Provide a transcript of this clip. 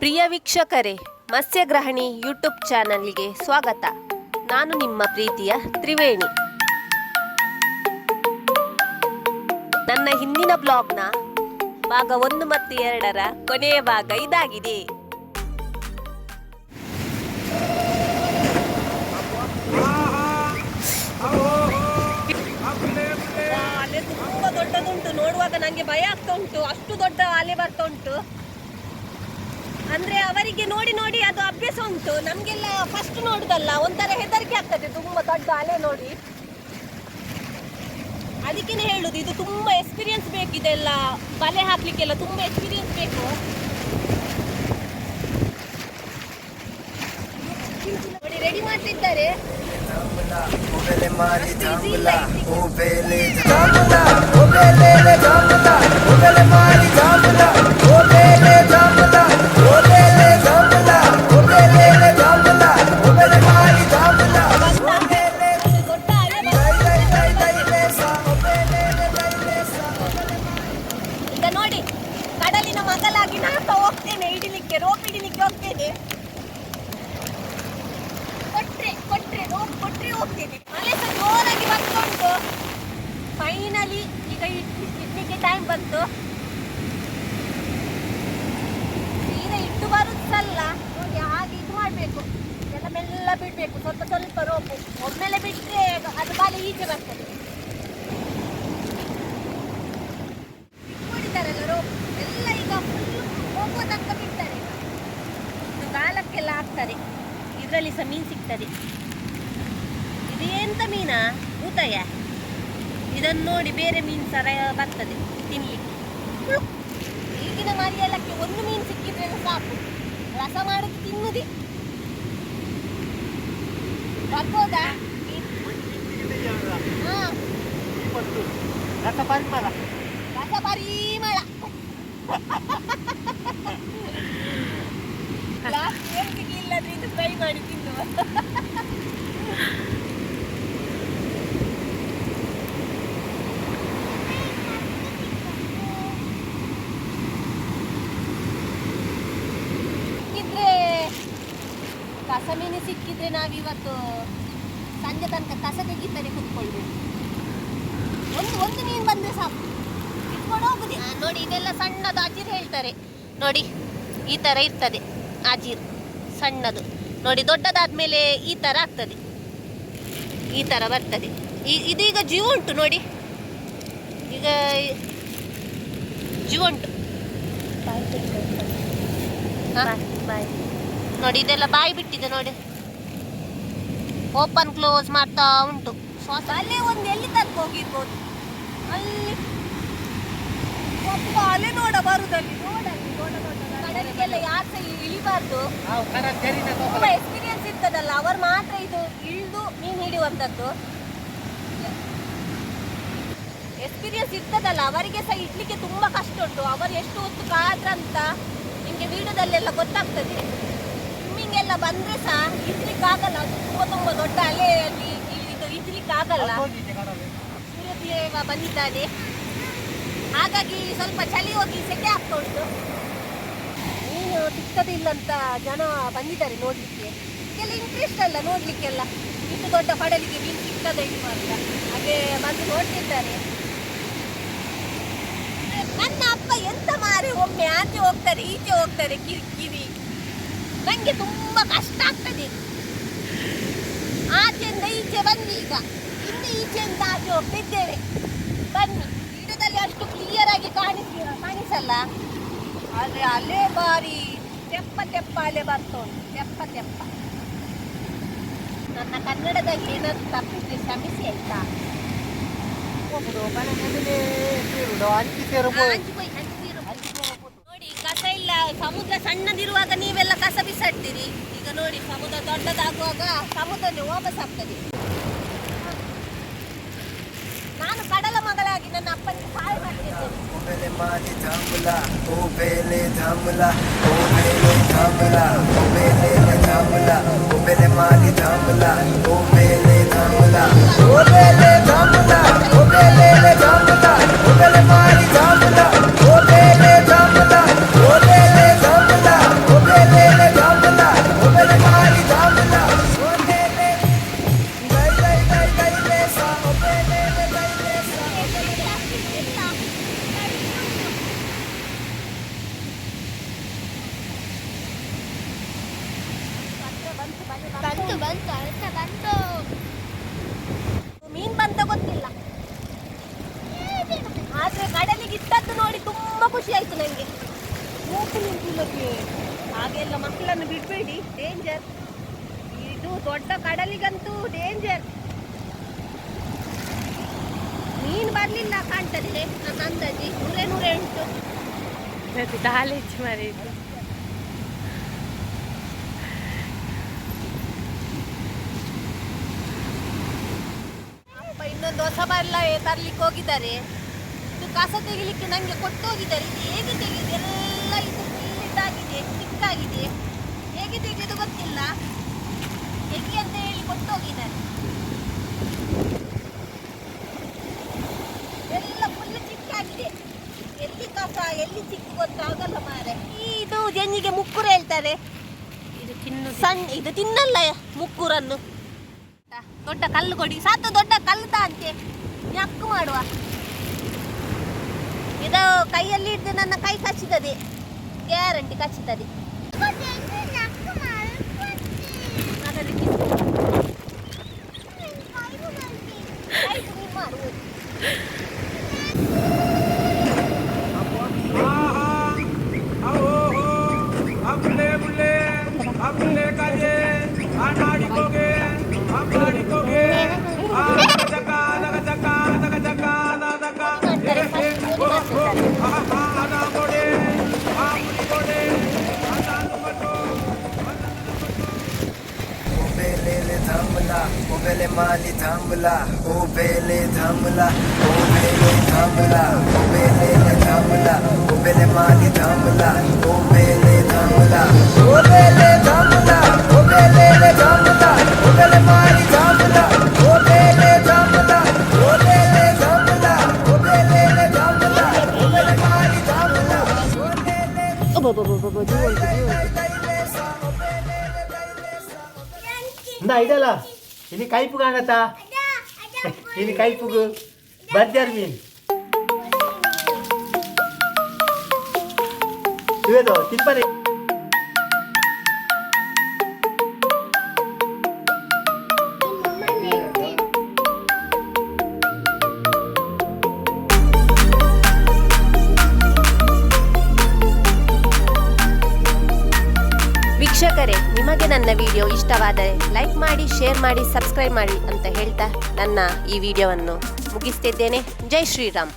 ಪ್ರಿಯ ವೀಕ್ಷಕರೇ, ಮತ್ಸ್ಯಗ್ರಹಣಿ ಯೂಟ್ಯೂಬ್ ಚಾನಲ್ಗೆ ಸ್ವಾಗತ. ನಾನು ನಿಮ್ಮ ಪ್ರೀತಿಯ ತ್ರಿವೇಣಿ. ನನ್ನ ಹಿಂದಿನ ಬ್ಲಾಗ್ನ ಭಾಗ ಒಂದು ಮತ್ತು ಎರಡರ ಕೊನೆಯ ಭಾಗ ಇದಾಗಿದೆ. ದೊಡ್ಡದುಂಟು ನೋಡುವಾಗ ನಂಗೆ ಭಯ ಆಗ್ತಾ ಉಂಟು. ಅಷ್ಟು ದೊಡ್ಡ ಅಲೆ ಬರ್ತಾ ಉಂಟು. ಅಂದ್ರೆ ಅವರಿಗೆ ನೋಡಿ ನೋಡಿ ಅದು ಅಭ್ಯಾಸ ಉಂಟು. ನಮ್ಗೆಲ್ಲ ಫಸ್ಟ್ ನೋಡುದಲ್ಲ, ಒಂಥರ ಹೆದರಿಕೆ ಆಗ್ತದೆ. ತುಂಬಾ ದೊಡ್ಡ ಅಲೆ ನೋಡಿ. ಅದಕ್ಕೇನೆ ಹೇಳುದು, ಇದು ತುಂಬಾ ಎಕ್ಸ್ಪೀರಿಯನ್ಸ್ ಬೇಕು ಇದೆಲ್ಲ. ಬಲೆ ಹಾಕ್ಲಿಕ್ಕೆಲ್ಲ ತುಂಬಾ ಎಕ್ಸ್ಪೀರಿಯನ್ಸ್ ಬೇಕು. ನೋಡಿ ರೆಡಿ ಮಾಡ್ತಿದ್ದಾರೆ. ઓબેલે મારી જાંબલા ઓબેલે જાંબલા ઓબેલે જાંબલા ઓબેલે મારી જાંબલા ઓબેલે જાંબલા ಫೈನಲಿ ಈಗ ಇಡ್- ಇಡ್ಲಿಕ್ಕೆ ಟೈಮ್ ಬಂತು. ಈಗ ಇಟ್ಟು ಬರುತ್ತಲ್ಲ, ನೋಡಿ, ಹಾಗೆ ಇದು ಮಾಡಬೇಕು. ಎಲ್ಲ ಮೆಲ್ಲ ಬಿಡಬೇಕು, ಸ್ವಲ್ಪ ಸ್ವಲ್ಪ ರೋಪು. ಒಮ್ಮೆಲೆ ಬಿಟ್ಟರೆ ಅದು ಬಾಲಿ ಈಚೆ ಬರ್ತದೆ. ಬಿಟ್ಬಿಟ್ಟಿದ್ದಾರಲ್ಲ ರೋಪ್? ಎಲ್ಲ ಈಗ ಫುಲ್ ಹೋಗುವ ತನಕ ಬಿಡ್ತಾರೆ. ಇದು ಗಾಲಕ್ಕೆಲ್ಲ ಹಾಕ್ತಾರೆ ಇದರಲ್ಲಿ ಸಹ ಮೀನು ಸಿಗ್ತದೆ. ಇದು ಮೀನಾ? ಊತಯ ಇದನ್ನು ನೋಡಿ ಬೇರೆ ಮೀನು ಸರ ಬರ್ತದೆ ತಿನ್ನಲಿಕ್ಕೆ ಈಗಿನ ಮರಿಯಲ್ಲಕ್ಕೆ ಒಂದು ಮೀನು ಸಿಕ್ಕಿದ್ರೆ ಸಾಕು. ರಸ ಮಾಡೋದು ತಿನ್ನುದೇ. ಬರ್ಬೋದಾ? ರಸ ಪರಿಮಳ. ಲಾಸ್ಟ್ ಇಲ್ಲದ್ರೆ ಇದು ಫ್ರೈ ಮಾಡಿ ತಿನ್ನುವ ಸಿಕ್ಕಿದ್ರೆ ಕಸ ಮೀನು ಸಿಕ್ಕಿದ್ರೆ ನಾವಿವತ್ತು ಸಂಜೆ ತನಕ ಕಸ ತೆಗಿತಾರೆ ಕುತ್ಕೊಳ್ಬೇಕು. ಒಂದು ಒಂದು ಮೀನು ಬಂದ್ರೆ ಸಾಕು. ಇಟ್ಕೊಂಡು ಹೋಗುದಿ. ಆ, ನೋಡಿ ಇದೆಲ್ಲ ಸಣ್ಣದು ಅಜೀರ್ ಹೇಳ್ತಾರೆ. ನೋಡಿ ಈ ತರ ಇರ್ತದೆ ಅಜೀರ್ ಸಣ್ಣದು. ನೋಡಿ ದೊಡ್ಡದಾದ್ಮೇಲೆ ಈ ತರ ಆಗ್ತದೆ. ಈ ತರ ಬರ್ತದೆ. ಈ- ಇದೀಗ ಜೀವ ಉಂಟು ನೋಡಿ. ಈಗ ಜೀವ ಉಂಟು. ಹಾ? ನೋಡಿ ಇದೆಲ್ಲ ಬಾಯಿ ಬಿಟ್ಟಿದೆ ನೋಡಿ. ಓಪನ್ ಕ್ಲೋಸ್ ಮಾಡ್ತಾ ಉಂಟು. ಅಲ್ಲೇ ಒಂದು ಎಲ್ಲಿ ತನಕ ಹೋಗಿರ್ಬೋದು? ಅಲ್ಲಿ. ಅಲೆ ನೋಡ ಬರುದಲ್ಲಿ. ಕಡಲಿಗೆಲ್ಲ ಯಾರು ಸಹ ಇಳಿಬಾರ್ದು ತುಂಬಾ ಎಕ್ಸ್ಪೀರಿಯನ್ಸ್ ಇರ್ತದಲ್ಲ ಅವರು ಮಾತ್ರ ಇದು ಇಳಿದು ಮೀನು ಹಿಡಿಯುವಂಥದ್ದು ಎಕ್ಸ್ಪೀರಿಯನ್ಸ್ ಇರ್ತದಲ್ಲ ಅವರಿಗೆ ಸಹ ಇಡ್ಲಿಕ್ಕೆ ತುಂಬಾ ಕಷ್ಟ ಉಂಟು. ಅವರು ಎಷ್ಟು ಹೊತ್ತು ಕಾದ್ರಂತ ನಿಮಗೆ ವಿಡಿಯೋದಲ್ಲೆಲ್ಲ ಗೊತ್ತಾಗ್ತದೆ. ಸ್ವಿಮ್ಮಿಂಗ್ ಎಲ್ಲ ಬಂದ್ರೆ ಸಹ ಇದ್ಲಿಕ್ಕೆ ಆಗಲ್ಲ. ತುಂಬಾ ತುಂಬಾ ದೊಡ್ಡ ಅಲೆಯಲ್ಲಿ ಇದು ಇಡ್ಲಿಕ್ಕೆ ಆಗಲ್ಲ. ಸೂರ್ಯದೇವ ಬಂದಿದ್ದಾನೆ. ಹಾಗಾಗಿ ಸ್ವಲ್ಪ ಚಳಿ ಹೋಗಿ ಸೆಕೆ ಆಗ್ತಾ ಉಂಟು. ನೀನು ಸಿಗ್ತದಿಲ್ಲ ಅಂತ ಜನ ಬಂದಿದ್ದಾರೆ ನೋಡ್ಲಿಕ್ಕೆ. ಇದೆಲ್ಲ ಇಂಟ್ರೆಸ್ಟ್ ಅಲ್ಲ ನೋಡ್ಲಿಕ್ಕೆಲ್ಲ. ಇಷ್ಟು ದೊಡ್ಡ ಪಡಲಿಗೆ ಮೀನು ಸಿಗ್ತದೆ ಇಲ್ಲ ಅಂತ. ಹಾಗೆ ಬಂದು ನೋಡ್ತಿದ್ದಾರೆ. ನನ್ನ ಅಪ್ಪ ಎಂತ ಮಾರಿ ಒಮ್ಮೆ ಆಚೆ ಹೋಗ್ತಾರೆ ಈಚೆ ಹೋಗ್ತಾರೆ ಕಿರಿಕಿರಿ ನಂಗೆ ತುಂಬಾ ಕಷ್ಟ ಆಗ್ತದೆ. ಆಚೆಯಿಂದ ಈಚೆ ಬನ್ನಿ ಈಗ. ಇನ್ನು ಈಚೆಯಿಂದ ಆಚೆ ಹೋಗ್ತಿದ್ದೇವೆ. ಬನ್ನಿ. ಗಿಡದಲ್ಲಿ ಅಷ್ಟು ಕ್ಲಿಯರ್ ಆಗಿ ಕಾಣಿಸ್ತೀರಾ ಕಾಣಿಸಲ್ಲ? ಆದ್ರೆ ಅಲೆ ಬಾರಿ ತೆಪ್ಪ ತೆಪ್ಪ ಅಲೆ ಬರ್ತು ತೆಪ್ಪ ತೆಪ್ಪ. ನನ್ನ ಕನ್ನಡದಲ್ಲಿ ಏನಾದರೂ ತಪ್ಪಿದ್ರೆ ಕ್ಷಮಿಸಿ ಆಯ್ತಾ. ನೋಡಿ ಕಸ ಇಲ್ಲ. ಸಮುದ್ರ ಸಣ್ಣದಿರುವಾಗ ನೀವೆಲ್ಲ ಬಿಸಾಡ್ತೀರಿ? ಈಗ ನೋಡಿ, ಸಮುದ್ರ ದೊಡ್ಡದಾಗುವಾಗ ಸಮುದ್ರನೇ ವಾಪಸ್ ಆಗ್ತದೆ. ನಾನು ಕಡಲ ಮಗಳಾಗಿ ನನ್ನ ಅಪ್ಪನಿಗೆ ಸಹಾಯ ಮಾಡ್ತಿದ್ದೇನೆ ಬಂತು ಬಂತು ಅಳ್ತ ಬಂತು. ಮೀನ್ ಬಂತ ಗೊತ್ತಿಲ್ಲ. ಆದ್ರೆ ಕಡಲಿಗೆ ಇಟ್ಟದ್ದು ನೋಡಿ ತುಂಬಾ ಖುಷಿ ಆಯ್ತು ನಂಗೆ. ಮೂಕು ನಿಂತಿಲ್ಲಕ್ಕೆ ಹಾಗೆಲ್ಲ ಮಕ್ಕಳನ್ನು ಬಿಡಬೇಡಿ ಡೇಂಜರ್ ಇದು ದೊಡ್ಡ ಕಡಲಿಗಂತೂ ಡೇಂಜರ್ ಮೀನು ಬರ್ಲಿಲ್ಲ ಕಾಣ್ತದೆ ನನ್ನ ಅಂದಾಜಿ. ನೂರೇ ನೂರೇ ಉಂಟು. ದಾಲೇಜ್ ಮರಿ ಇನ್ನೊಂದು ಹೊಸ ಬಲ್ಲ ತರಲಿಕ್ಕೆ ಹೋಗಿದ್ದಾರೆ. ಇದು ಕಸ ತೆಗಿಲಿಕ್ಕೆ ನನಗೆ ಕೊಟ್ಟು ಹೋಗಿದ್ದಾರೆ. ಇದು ಹೇಗೆ ತೆಗೆದು ಎಲ್ಲ ಇದು ಇದಾಗಿದೆ ಚಿಕ್ಕಾಗಿದೆ ಹೇಗೆ ತೆಗೆದು ಗೊತ್ತಿಲ್ಲ. ಹೇಗೆ ಅಂತ ಹೇಳಿ ಕೊಟ್ಟು ಹೋಗಿದ್ದಾರೆ. ಎಲ್ಲ ಫುಲ್ ಚಿಕ್ಕಾಗಿದೆ ಎಲ್ಲಿ ಕಸ ಎಲ್ಲಿ ಚಿಕ್ಕ ಗೊತ್ತಾಗಲ್ಲ ಮಾರೆ. ಇದು ಜನ್ನಿಗೆ ಮುಕ್ಕುರು ಹೇಳ್ತಾರೆ. ಇದು ತಿನ್ನು ಸಣ್ಣ ಇದು ತಿನ್ನಲ್ಲ ಮುಕ್ಕೂರನ್ನು. ದೊಡ್ಡ ಕಲ್ಲು ಕೊಡಿ. ಸಾತು ದೊಡ್ಡ ಕಲ್ಲು ತಾ ಅಂತೆ ಅಕ್ಕು ಮಾಡುವ? ಇದು ಕೈಯಲ್ಲಿ ಹಿಡಿದು ನನ್ನ ಕೈ ಕಚ್ಚಿದದೆ ಗ್ಯಾರಂಟಿ ಕಚ್ಚುತ್ತದೆ पहले माली थामला ओ बेले थामला ओ बेले थामला ओ बेले थामला ओ बेले माली थामला ओ बेले थामला ओ बेले थामला ओ बेले थामला ओ बेले माली थामला ओ बेले थामला ओ बेले थामला ओ बेले थामला ओ बेले माली थामला ओ बेले ओ बो बो बो बो बो नाही त्याला Ini kayu pun kan kata? Ada. Ini kayu pun. Banjar min. Tuh tu, tiba ni. ವೀಕ್ಷಕರೇ, ನಿಮಗೆ ನನ್ನ ವಿಡಿಯೋ ಇಷ್ಟವಾದರೆ ಲೈಕ್ ಮಾಡಿ, ಶೇರ್ ಮಾಡಿ, ಸಬ್ಸ್ಕ್ರೈಬ್ ಮಾಡಿ ಅಂತ ಹೇಳ್ತಾ ನನ್ನ ಈ ವಿಡಿಯೋವನ್ನು ಮುಗಿಸ್ತಿದ್ದೇನೆ. ಜೈ ಶ್ರೀರಾಮ್.